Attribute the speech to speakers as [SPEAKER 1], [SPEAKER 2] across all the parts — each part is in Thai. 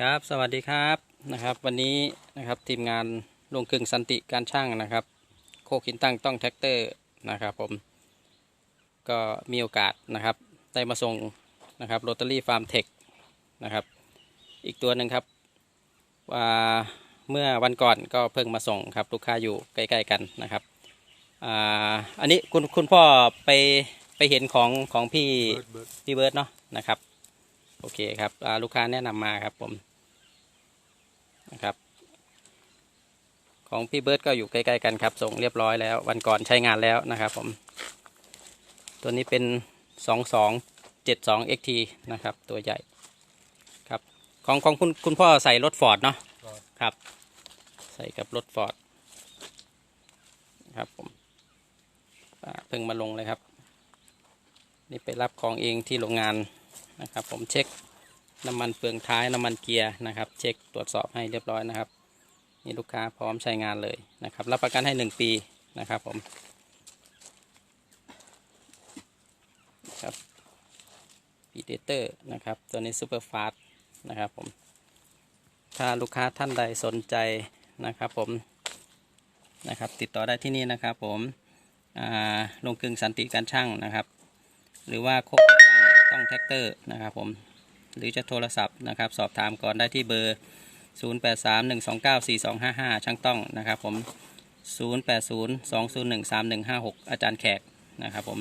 [SPEAKER 1] ครับสวัสดีครับนะครับ วันนี้นะครับทีมงานลงกึ่งสันติการช่างนะครับ โคกินตั้งต้องแท็กเตอร์นะครับผมก็มีโอกาสนะครับได้มาส่งนะครับโรตารี่ฟาร์มเทคนะครับอีกตัวหนึ่งครับว่าเมื่อวันก่อนก็เพิ่งมาส่งครับลูกค้าอยู่ใกล้ๆกันนะครับอ่าอันนี้คุณคุณพ่อไปไปเห็นของของพี่
[SPEAKER 2] เบิร์ดเบิร์ด
[SPEAKER 1] พี่เบิร์ดเนาะนะครับโอเคครับอ่าลูกค้าแนะนำมาครับผม นะครับ ของพี่เบิร์ดก็อยู่ใกล้ๆกันครับ ส่งเรียบร้อยแล้ว วันก่อนใช้งานแล้วนะครับผม ตัวนี้เป็นสองสองเจ็ดสอง XT นะครับ ตัวใหญ่ครับ ของของคุณคุณพ่อใส่รถฟอร์ดเนาะครับ ใส่กับรถฟอร์ดครับผมอ่าเพิ่งมาลงเลยครับ นี่ไปรับของเองที่โรงงานนะครับ ผมเช็ค น้ำมันเฟืองท้ายน้ำมันเกียร์นะครับ เช็คตรวจสอบให้เรียบร้อยนะครับนี่ลูกค้าพร้อมใช้งานเลยนะครับ รับประกันให้หนึ่งปีนะครับผมครับปีเดเตอร์นะครับ ตัวนี้ซูเปอร์ฟาสนะครับผมถ้าลูกค้าท่านใดสนใจนะครับผมนะครับติดต่อได้ที่นี่นะครับผมอ่าลงกึ่งสันติการช่างนะครับ หรือว่าโคกตั้งต้องแท็กเตอร์นะครับผม หรือจะโทรศัพท์นะครับ สอบถามก่อนได้ที่เบอร์ 0831294255 ช่างต้องนะครับผม 0802013156 อาจารย์แขกนะครับผม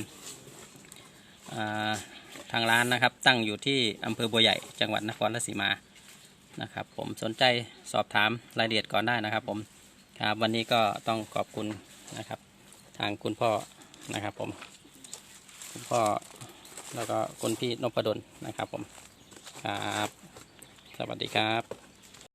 [SPEAKER 1] าทางร้านนะครับตั้งอยู่ที่อำเภอบัวใหญ่จังหวัดนครราชสีมานะครับผมสนใจสอบถามรายละเอียดก่อนได้นะครับผมครับวันนี้ก็ต้องขอบคุณนะครับ ทางคุณพ่อนะครับผมคุณพ่อแล้วก็คุณพี่นพดลนะครับผม ครับ สวัสดีครับ